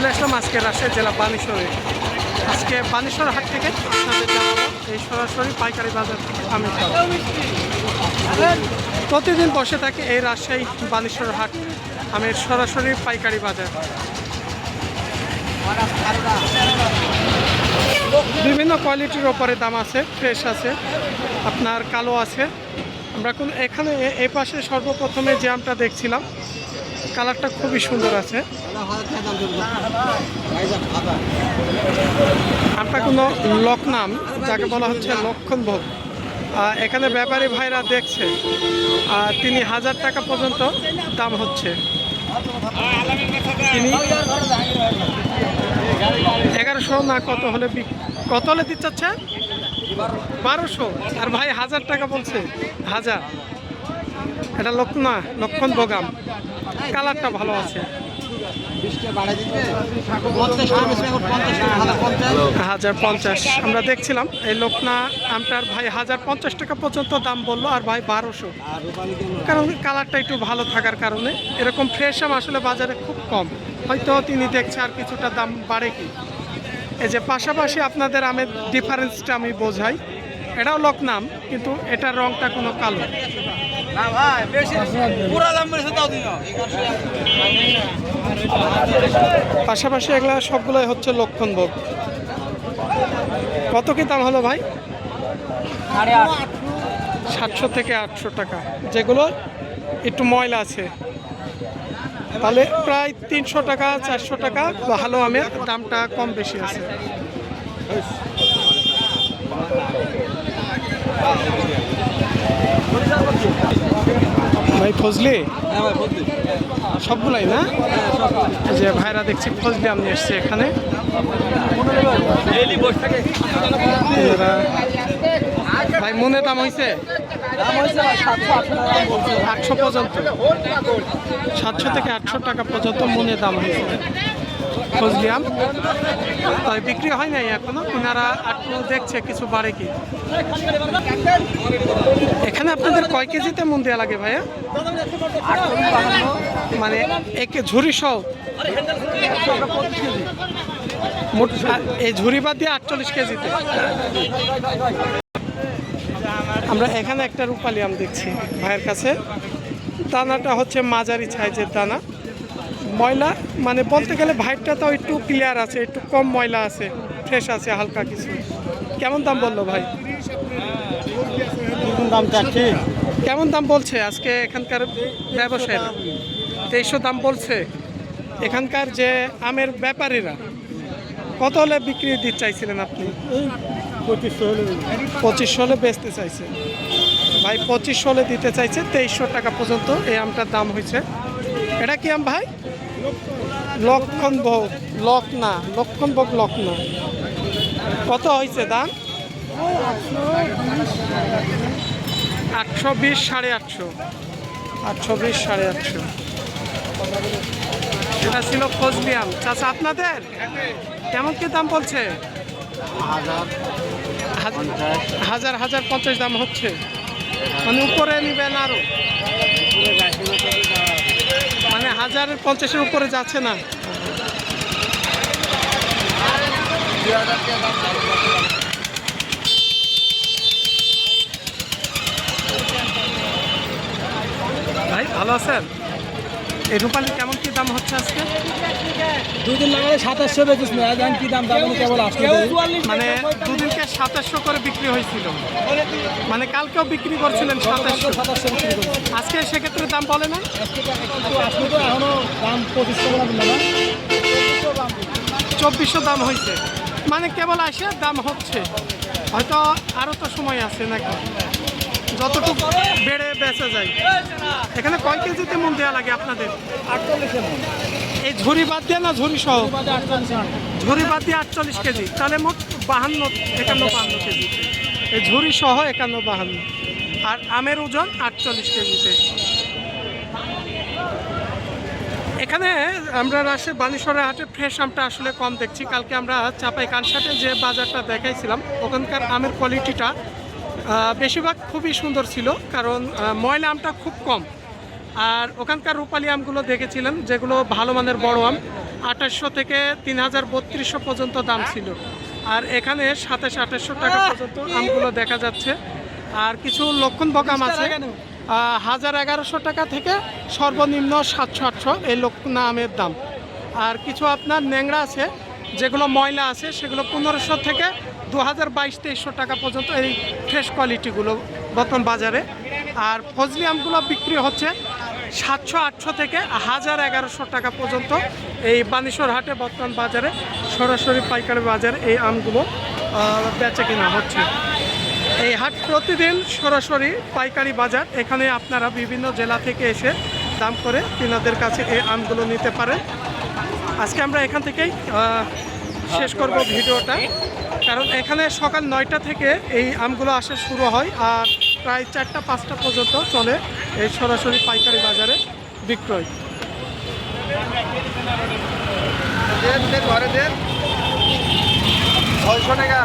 চলে আসলাম আজকে রাজশাহী জেলা বানেশ্বরে। আজকে বানেশ্বর হাট থেকে এই সরাসরি পাইকারি বাজার দাম প্রতিদিন বসে থাকে এই রাজশাহী বানেশ্বর হাট আমের সরাসরি পাইকারি বাজার। বিভিন্ন কোয়ালিটির ওপরে দাম আছে, ফ্রেশ আছে, আপনার কালো আছে। আমরা কোন এখানে এ- পাশে সর্বপ্রথমে যে আমটা দেখছিলাম কালারটা খুবই সুন্দর আছে। আমটা কোনো লকনাম যাকে বলা হচ্ছে লক্ষণ ভোগ। আহ, এখানে ব্যাপারী ভাইরা দেখছে তিনি হাজার টাকা পর্যন্ত দাম হচ্ছে। তিনি এগারোশো না কত হলে কত হলে দিতে চাচ্ছে? বারোশো। আর ভাই হাজার টাকা বলছে হাজার। এটা লক্ষ না লক্ষণ বোগাম কালারটা ভালো আছে। হাজার পঞ্চাশ। আমরা দেখছিলাম, এই লোকনা আমটার ভাই হাজার পঞ্চাশ টাকা পর্যন্ত দাম বলল, আর ভাই বারোশো। কারণ কালারটা একটু ভালো থাকার কারণে এরকম ফ্রেশ আম আসলে বাজারে খুব কম। হয়তো তিনি দেখছে আর কিছুটা দাম বাড়ে কি। এই যে পাশাপাশি আপনাদের আমের ডিফারেন্সটা আমি বোঝাই। এটাও লোক নাম কিন্তু এটার রংটা কোনো কালো। পাশাপাশি এগুলা সবগুলোই হচ্ছে লক্ষণ ভোগ কত কি দাম হলো ভাই? সাতশো থেকে আটশো টাকা। যেগুলো একটু ময়লা আছে। তাহলে প্রায় তিনশো টাকা চারশো টাকা ভালো আমের দামটা কম বেশি আছে। ভাই ফজলি? সবগুলাই না? যে ভাইরা দেখছি ফজলি আম এসছে এখানে। ভাই মনে দাম হয়েছে আটশো পর্যন্ত সাতশো থেকে আটশো টাকা পর্যন্ত মনে দাম হয়েছে আম তাই বিক্রি হয় নাই এখনও। ওনারা আটশো দেখছে, কিছু বাড়ে কি? এখানে আপনাদের কয় কেজিতে মন দেওয়া লাগে ভাইয়া? মানে একে ঝুড়ি সহ? মোট এই ঝুড়ি বাদ দিয়ে আটচল্লিশ কেজিতে। আমরা এখানে একটা রূপালি আম দেখছি ভাইয়ের কাছে। দানাটা হচ্ছে মাঝারি সাইজের দানা। ময়লা মানে বলতে গেলে ভাইটটা তো একটু ক্লিয়ার আছে একটু কম ময়লা আছে ফ্রেশ আছে হালকা কিছু। কেমন দাম বলল ভাই? দাম চাচ্ছি। কেমন দাম বলছে আজকে এখানকার ব্যবসায়ীরা? তেইশশো দাম বলছে। এখানকার যে আমের ব্যাপারীরা কত হলে বিক্রি দিতে চাইছিলেন আপনি? পঁচিশশো হলে পঁচিশশো হলে বেচতে চাইছে। ভাই পঁচিশশো হলে দিতে চাইছে তেইশশো টাকা পর্যন্ত এই আমটার দাম হয়েছে। এটা কি আম ভাই? লক্ষণ ভোগ লক না লক্ষণ ভোগ লক না। কত হয়েছে দাম? আটশো বিশ সাড়ে আটশো। আটশো বিশ সাড়ে আটশো। এটা ছিল আম চাচা, আপনাদের? কেমন কি দাম বলছে? হাজার হাজার পঞ্চাশ দাম হচ্ছে। মানে উপরে নিবেন আরও। হাজারের পঞ্চাশের উপরে যাচ্ছে না। ভাই ভালো আছেন? এই রূপালি কেমন কি দাম হচ্ছে আজকে? দুদিন লাগালে সাতাশশো বেচিস না জান কি দাম দাম কেবল মানে দুদিনকে সাতাশশো করে বিক্রি হয়েছিল। মানে কালকেও বিক্রি করছিলেন সাতাশশো। সাতাশশো বিক্রি করছি আজকে সেক্ষেত্রে দাম বলে না? তো এখনও দাম পঁচিশশো না। চব্বিশশো দাম হয়েছে। মানে কেবল আসে দাম হচ্ছে। হয়তো আরও তো সময় আছে নাকি? যতটুকু বেড়ে বেঁচে যায়। এখানে কয় কেজিতে মন দেওয়া লাগে আপনাদের? এই ঝুড়ি বাদ দিয়ে না, ঝুড়ি সহ? ঝুড়ি বাদ দিয়ে আটচল্লিশ কেজি। তাহলে মোট বাহান্ন, একান্ন, বাহান্ন কেজি। এই ঝুড়ি সহ একান্ন, বাহান্ন। আর আমের ওজন আটচল্লিশ কেজিতে। এখানে আমরা রাজশাহী বানেশ্বরের হাটে ফ্রেশ আমটা আসলে কম দেখছি। কালকে আমরা চাপাই কানসাটে যে বাজারটা দেখাইছিলাম, ওখানকার আমের কোয়ালিটিটা বেশিরভাগ খুবই সুন্দর ছিল কারণ ময়লা আমটা খুব কম। আর ওখানকার রূপালি আমগুলো দেখেছিলেন যেগুলো ভালো মানের বড় আম আঠাশশো থেকে তিন হাজার বত্রিশশো পর্যন্ত দাম ছিল। আর এখানে সাতাশ আঠাশশো টাকা পর্যন্ত আমগুলো দেখা যাচ্ছে। আর কিছু লক্ষণ বকাম আছে হাজার এগারোশো টাকা থেকে সর্বনিম্ন সাতশো আটশো এই লক্ষণ আমের দাম। আর কিছু আপনার ন্যাংরা আছে যেগুলো ময়লা আছে, সেগুলো পনেরোশো থেকে দু হাজার বাইশ তেইশশো টাকা পর্যন্ত এই ফ্রেশ কোয়ালিটিগুলো বর্তমান বাজারে। আর ফজলি আমগুলো বিক্রি হচ্ছে সাতশো, আটশো থেকে হাজার এগারোশো টাকা পর্যন্ত এই বানেশ্বর হাটে বর্তমান বাজারে। সরাসরি পাইকারি বাজারে এই আমগুলো বেচা কিনা হচ্ছে। এই হাট প্রতিদিন সরাসরি পাইকারি বাজার, এখানে আপনারা বিভিন্ন জেলা থেকে এসে দাম করে তিনাদের কাছে এই আমগুলো নিতে পারেন। আজকে আমরা এখান থেকেই শেষ করব ভিডিওটা। কারণ এখানে সকাল নয়টা থেকে এই আমগুলো আসা শুরু হয় আর প্রায় চারটা, পাঁচটা পর্যন্ত চলে এই সরাসরি পাইকারি বাজারে বিক্রয়। ঘরে দেন। ছয়শো টাকা।